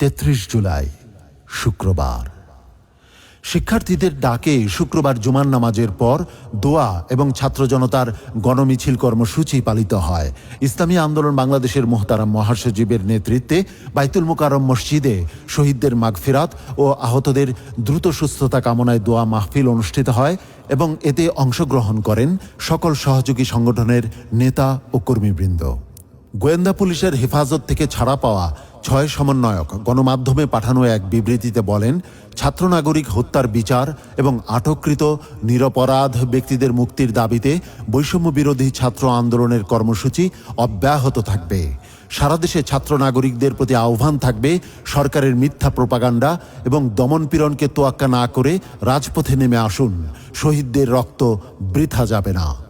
তেত্রিশ জুলাই, শুক্রবার। শিক্ষার্থীদের ডাকে শুক্রবার জুমার নামাজের পর দোয়া এবং ছাত্র জনতার গণমিছিল কর্মসূচি পালিত হয়। ইসলামী আন্দোলন বাংলাদেশের মোহতারাম মহাসচিবের নেতৃত্বে বাইতুল মোকারম মসজিদে শহীদদের মাগফিরাত ও আহতদের দ্রুত সুস্থতা কামনায় দোয়া মাহফিল অনুষ্ঠিত হয় এবং এতে অংশগ্রহণ করেন সকল সহযোগী সংগঠনের নেতা ও কর্মীবৃন্দ। গোয়েন্দা পুলিশের হেফাজত থেকে ছাড়া পাওয়া ছয় সমন্বয়ক গণমাধ্যমে পাঠানো এক বিবৃতিতে বলেন ছাত্র নাগরিক হত্যার বিচার এবং আটককৃত নিরপরাধ ব্যক্তিদের মুক্তির দাবিতে বৈষম্য বিরোধী ছাত্র আন্দোলনের কর্মসূচি অব্যাহত থাকবে। সারা দেশে ছাত্র নাগরিকদের প্রতি আহ্বান থাকবে সরকারের মিথ্যা প্রপাগান্ডা এবং দমনপীড়নকে তোয়াক্কা না করে রাজপথে নেমে আসুন। শহীদদের রক্ত বৃথা যাবে না।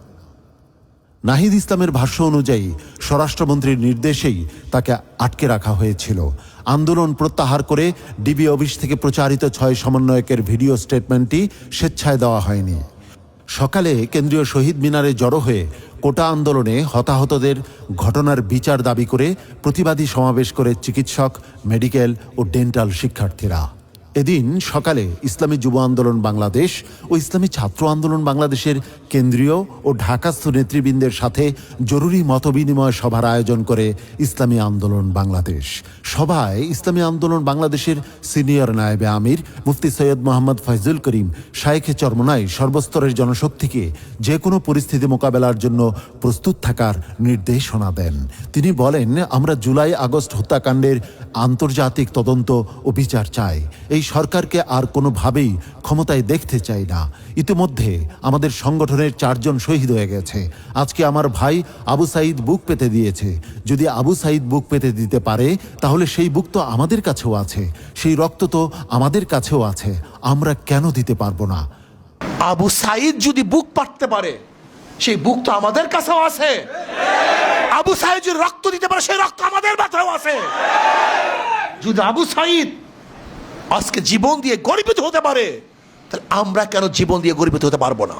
নাহিদ ইসলামের ভাষ্য অনুযায়ী, স্বরাষ্ট্রমন্ত্রীর নির্দেশেই তাকে আটকে রাখা হয়েছিল। আন্দোলন প্রত্যাহার করে ডিবি অফিস থেকে প্রচারিত ছয় সমন্বয়কের ভিডিও স্টেটমেন্টটি স্বেচ্ছায় দেওয়া হয়নি। সকালে কেন্দ্রীয় শহীদ মিনারে জড়ো হয়ে কোটা আন্দোলনে হতাহতদের ঘটনার বিচার দাবি করে প্রতিবাদী সমাবেশ করে চিকিৎসক, মেডিকেল ও ডেন্টাল শিক্ষার্থীরা। এদিন সকালে ইসলামী যুব আন্দোলন বাংলাদেশ ও ইসলামী ছাত্র আন্দোলন বাংলাদেশের কেন্দ্রীয় ও ঢাকাস্থ নেতৃবৃন্দের সাথে জরুরি মতবিনিময় সভার আয়োজন করে ইসলামী আন্দোলন বাংলাদেশ। সভায় ইসলামী আন্দোলন বাংলাদেশের সিনিয়র নায়েবে আমির, মুফতি সৈয়দ মোহাম্মদ ফয়জুল করিম শায়েখে চরমনাই সর্বস্তরের জনশক্তিকে যে কোনো পরিস্থিতি মোকাবেলার জন্য প্রস্তুত থাকার নির্দেশনা দেন। তিনি বলেন, আমরা জুলাই আগস্ট হত্যাকাণ্ডের আন্তর্জাতিক তদন্ত ও বিচার চাই। এই সরকারকে আর কোনোভাবেই ক্ষমতায় দেখতে চাই না। ইতিমধ্যে আমাদের সংগঠনের চারজন শহীদ হয়ে গেছে। আজকে আমার ভাই আবু সাইদ বুক পেতে দিয়েছে। যদি আবু সাইদ বুক পেতে দিতে পারে, তাহলে সেই বুক তো আমাদের কাছেও আছে। সেই রক্ত তো আমাদের কাছেও আছে। আমরা কেন দিতে পারব না? আবু সাইদ যদি বুক পাঠতে পারে, সেই বুক তো আমাদের কাছেও আছে। আবু সাইদ যদি রক্ত দিতে পারে, সেই রক্ত আমাদের মাথাও আছে। যদি আবু সাইদ আজকে জীবন দিয়ে গরিবিত হতে পারে, তাহলে আমরা কেন জীবন দিয়ে গরিবিত হতে পারব না?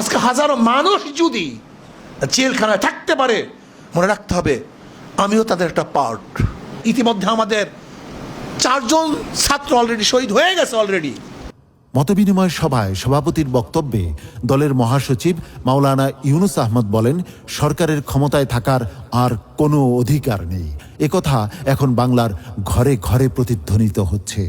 আজকে হাজারো মানুষ যদি জেলখানায় থাকতে পারে, মনে রাখতে হবে, আমিও তাদের একটা পার্ট ইতিমধ্যে আমাদের চারজন ছাত্র অলরেডি শহীদ হয়ে গেছে অলরেডি মতবিনিময় সভায় সভাপতির বক্তব্যে দলের মহাসচিব মাওলানা ইউনুস আহমদ বলেন, সরকারের ক্ষমতায় থাকার আর কোনো অধিকার নেই। একথা এখন বাংলার ঘরে ঘরে প্রতিধ্বনিত হচ্ছে।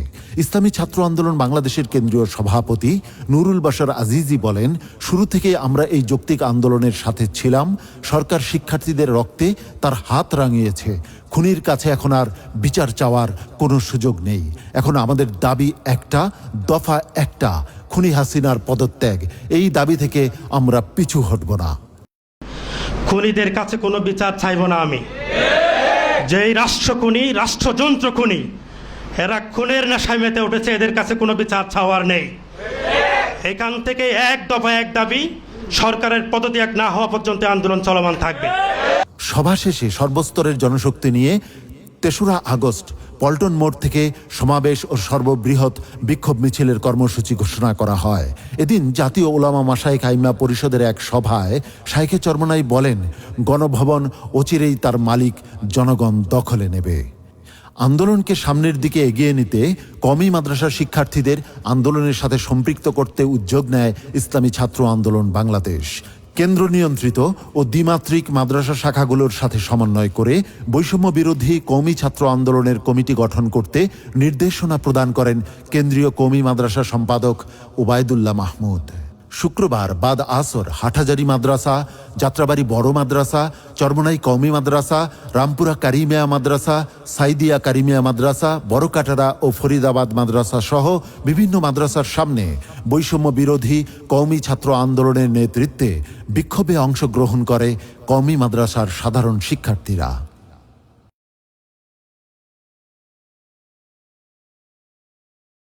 ইসলামী ছাত্র আন্দোলন বাংলাদেশের কেন্দ্রীয় সভাপতি নুরুল বাশার আজিজি বলেন, শুরু থেকে আমরা এই যৌক্তিক আন্দোলনের সাথে ছিলাম, সরকার শিক্ষার্থীদের রক্তে তার হাত রাঙিয়েছে। খুনির কাছে এখন আর বিচার চাওয়ার কোনো সুযোগ নেই। এখন আমাদের দাবি একটা, দফা একটা, খুনি হাসিনার পদত্যাগ। এই দাবি থেকে আমরা পিছু হটব না। খুনিদের কাছে কোনো বিচার চাইব না আমি। যেই রাষ্ট্র খুনি রাষ্ট্রযন্ত্র খুনি, এরা খুনের নেশায় মেতে উঠেছে, এদের কাছে কোনো বিচার চাওয়ার নেই। এখান থেকে এক দফা এক দাবি, সরকারের পদত্যাগ না হওয়া পর্যন্ত আন্দোলন চলমান থাকবে। সভা শেষে সর্বস্তরের জনশক্তি নিয়ে তেসরা আগস্ট পল্টন মোড় থেকে সমাবেশ ও সর্ববৃহৎ বিক্ষোভ মিছিলের কর্মসূচি ঘোষণা করা হয়। এদিন জাতীয় ওলামা মাসাইক আইমা পরিষদের এক সভায় শাইখে চরমনাই বলেন, গণভবন অচিরেই তার মালিক জনগণ দখলে নেবে। আন্দোলনকে সামনের দিকে এগিয়ে নিতে কমি মাদ্রাসার শিক্ষার্থীদের আন্দোলনের সাথে সম্পৃক্ত করতে উদ্যোগ নেয় ইসলামী ছাত্র আন্দোলন বাংলাদেশ। কেন্দ্র নিয়ন্ত্রিত ও দ্বিমাত্রিক মাদ্রাসা শাখাগুলোর সাথে সমন্বয় করে বৈষম্য বিরোধী কৌমি ছাত্র আন্দোলনের কমিটি গঠন করতে নির্দেশনা প্রদান করেন কেন্দ্রীয় কৌমি মাদ্রাসা সম্পাদক ওবায়দুল্লাহ মাহমুদ। শুক্রবার বাদ আসর, হাটহাজারি মাদ্রাসা, যাত্রাবাড়ি বড় মাদ্রাসা, চরমনাই কওমি মাদ্রাসা, রামপুরা কারিমিয়া মাদ্রাসা, সাইদিয়া কারিমিয়া মাদ্রাসা, বড়কাটারা ও ফরিদাবাদ মাদ্রাসা সহ বিভিন্ন মাদ্রাসার সামনে বৈষম্য বিরোধী কওমি ছাত্র আন্দোলনের নেতৃত্বে বিক্ষোভে অংশগ্রহণ করে কওমি মাদ্রাসার সাধারণ শিক্ষার্থীরা।